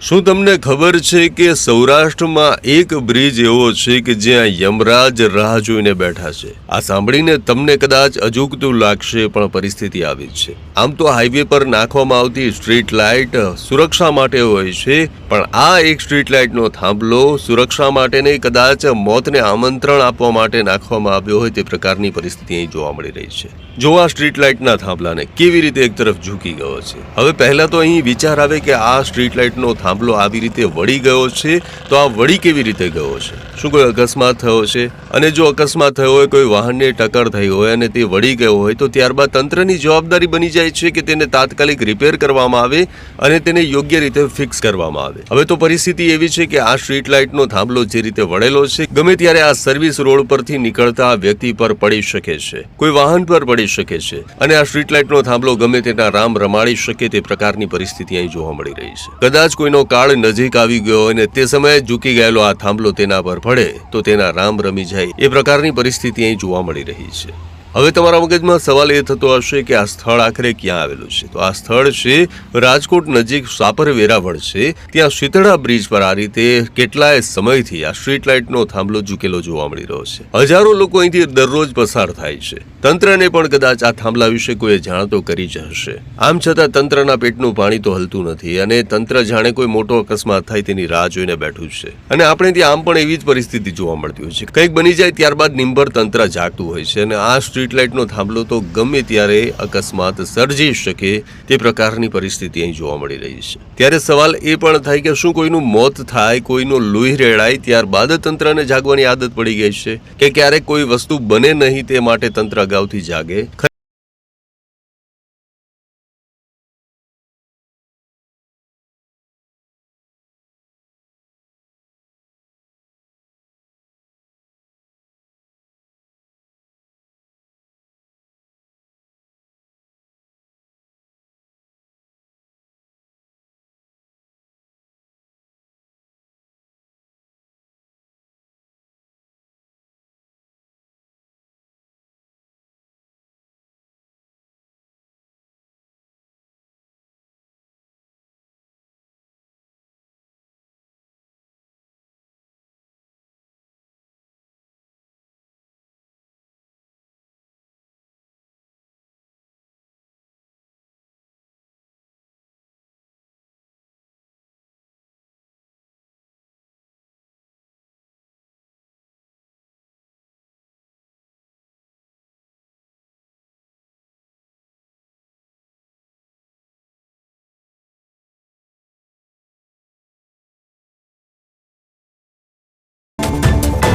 શું તમને ખબર છે કે સૌરાષ્ટ્રમાં એક બ્રિજ એવો છે કે જ્યાં યમરાજ રાહ જોઈને બેઠા છે? આ સાંભળીને તમને કદાચ અજુગતું લાગશે, પણ પરિસ્થિતિ આવી છે. આમ તો હાઈવે પર નાખવામાં આવતી સ્ટ્રીટ લાઇટ સુરક્ષા માટે હોય છે, પણ આ એક સ્ટ્રીટ લાઇટનો થાંભલો સુરક્ષા માટે નહીં, કદાચ મોતને આમંત્રણ આપવા માટે નાખવામાં આવ્યો હોય તે પ્રકારની પરિસ્થિતિ અહીં જોવા મળી રહી છે. જો આ સ્ટ્રીટ લાઇટના થાંભલાને કેવી રીતે એક તરફ ઝૂકી ગયો છે? હવે પહેલા તો અહીં વિચાર આવે કે આ સ્ટ્રીટ લાઇટનો થાંભલો આવી રીતે વળી ગયો છે? તો આ વળી કેવી રીતે ગયો છે? શું કોઈ અકસ્માત થયો છે? અને જો અકસ્માત થયો હોય, કોઈ વાહનને ટક્કર થઈ હોય અને તે વળી ગયો હોય, તો ત્યારબાદ તંત્રની જવાબદારી બની જાય છે કે તેને તાત્કાલિક રિપેર કરવામાં આવે અને તેને યોગ્ય રીતે ફિક્સ કરવામાં આવે. હવે તો પરિસ્થિતિ એવી છે કે આ સ્ટ્રીટ લાઇટનો થાંભલો જે રીતે વળેલો છે, ગમે ત્યારે આ સર્વિસ રોડ પરથી નીકળતા વ્યક્તિ પર પડી શકે છે. કોઈ વાહન પર પડી શકે છે. અને આ સ્ટ્રીટ લાઇટનો થાંભલો ગમે તેના રામ રમાડી શકે તે પ્રકારની પરિસ્થિતિ અહીં જોવા મળી રહી છે. કદાચ કોઈનો કાળ નજીક આવી ગયો અને તે સમયે ઝૂકી ગયેલો આ થાંભલો તેના પર પડે, તો તેના રામ રમી જાય એ પ્રકારની પરિસ્થિતિ અહીં જોવા મળી રહી છે. હવે તમારા મગજમાં સવાલ એ થતો હશે કે આ સ્થળ આખરે ક્યાં આવેલું છે? તો આ સ્થળ છે રાજકોટ નજીક સાપર વેરાવળ છે. ત્યાં શીતળા બ્રિજ પર આ રીતે કેટલાય સમયથી આ સ્ટ્રીટ લાઇટનો થાંભલો ઝૂકેલો જોવા મળી રહ્યો છે. હજારો લોકો અહીંથી દરરોજ પસાર થાય છે. તંત્રને પણ કદાચ આ થાંભલા વિશે કોઈ જાણતો કરી જ હશે. આમ છતાં તંત્રના પેટનું પાણી તો હલતું નથી અને તંત્ર જાણે કોઈ મોટો અકસ્માત થાય તેની રાહ જોઈને બેઠું છે. અને આપણે ત્યાં આમ પણ એવી જ પરિસ્થિતિ જોવા મળતી હોય છે. કંઈક બની જાય ત્યારબાદ નિંભર તંત્ર જાગતું હોય છે અને આ સ્ટ્રીટ થાંભલો તો ગમે ત્યારે અકસ્માત સર્જી શકે તે પ્રકારની પરિસ્થિતિ અહીં જોવા મળી રહી છે. ત્યારે સવાલ એ પણ થાય કે શું કોઈનું મોત થાય, કોઈનું લોહી રેડાય ત્યારબાદ તંત્રને જાગવાની આદત પડી ગઈ છે? કે ક્યારેક કોઈ વસ્તુ બને નહીં તે માટે તંત્ર અગાઉથી જાગે?